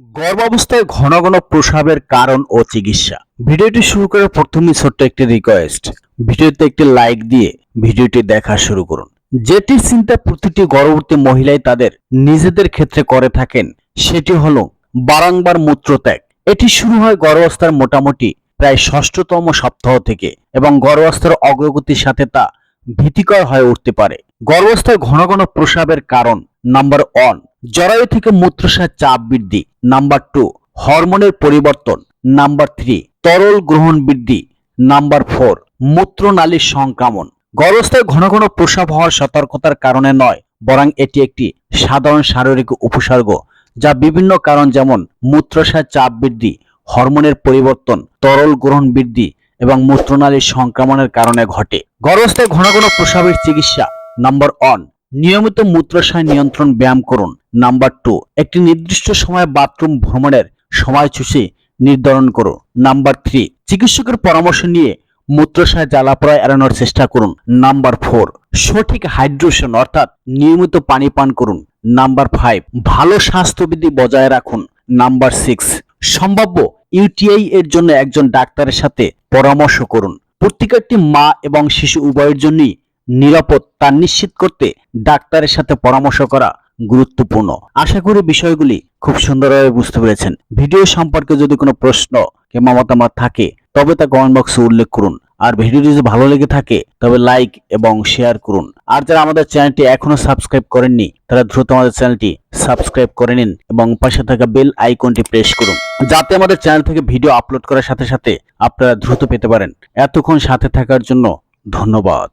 গর্ভাবস্থায় ঘন ঘন প্রসাবের কারণ ও চিকিৎসা। ভিডিওটি শুরু করার প্রথমেই ছোট্ট একটি রিকোয়েস্ট ভিডিওতে একটি লাইক দিয়ে ভিডিওটি দেখা শুরু করুন। যেটির চিন্তা প্রতিটি গর্ভবতী মহিলাই তাদের নিজেদের ক্ষেত্রে করে থাকেন, সেটি হল বারংবার মূত্রত্যাগ। এটি শুরু হয় গর্ভাবস্থার মোটামুটি প্রায় ষষ্ঠতম সপ্তাহ থেকে এবং গর্ভাবস্থার অগ্রগতির সাথে তা ভীতিকর হয়ে উঠতে পারে। গর্ভাবস্থায় ঘন ঘন প্রসাবের কারণ নাম্বার ওয়ান জরায়ু থেকে মূত্রসার চাপ বৃদ্ধি, নাম্বার টু হরমোনের পরিবর্তন, নাম্বার থ্রি তরল গ্রহণ বৃদ্ধি, নাম্বার ফোর মূত্রনালীর সংক্রমণ। গর্ভাবস্থায় ঘন ঘন প্রসাব হওয়ার সতর্কতার কারণে নয়, বরং এটি একটি সাধারণ শারীরিক উপসর্গ, যা বিভিন্ন কারণ যেমন মূত্রসার চাপ বৃদ্ধি, হরমোনের পরিবর্তন, তরল গ্রহণ বৃদ্ধি এবং মূত্রনালীর সংক্রমণের কারণে ঘটে। গর্ভাবস্থায় ঘন ঘন প্রসাবের চিকিৎসা, নাম্বার ওয়ান নিয়মিত মূত্রাশয় নিয়ন্ত্রণ ব্যায়াম করুন। নাম্বার টু একটি নির্দিষ্ট সময় বাথরুম ভ্রমণের সময়সূচি নির্ধারণ করুন। নাম্বার থ্রি চিকিৎসকের পরামর্শ নিয়ে মূত্রাশয় জ্বালাপড়ায় এড়ানোর চেষ্টা করুন। নাম্বার ফোর সঠিক হাইড্রেশন অর্থাৎ নিয়মিত পানি পান করুন। নাম্বার ফাইভ ভালো স্বাস্থ্যবিধি বজায় রাখুন। নাম্বার সিক্স সম্ভাব্য ইউটিআই এর জন্য একজন ডাক্তারের সাথে পরামর্শ করুন। প্রত্যেকটি মা এবং শিশু উভয়ের জন্যই নিরাপদ তা নিশ্চিত করতে ডাক্তারের সাথে পরামর্শ করা গুরুত্বপূর্ণ। আশা করি বিষয়গুলি খুব সুন্দরভাবে বুঝতে পেরেছেন। ভিডিও সম্পর্কে যদি কোনো প্রশ্ন কিংবা মতামত থাকে, তবে তা কমেন্ট বক্সে উল্লেখ করুন। আর ভিডিওটি যদি ভালো লেগে থাকে, তবে লাইক এবং শেয়ার করুন। আর যারা আমাদের চ্যানেলটি এখনও সাবস্ক্রাইব করেননি, তারা দ্রুত আমাদের চ্যানেলটি সাবস্ক্রাইব করে নিন এবং পাশে থাকা বেল আইকনটি প্রেস করুন। যাতে আমাদের চ্যানেল থেকে ভিডিও আপলোড করার সাথে সাথে আপনারা দ্রুত পেতে পারেন। এতক্ষণ সাথে থাকার জন্য ধন্যবাদ।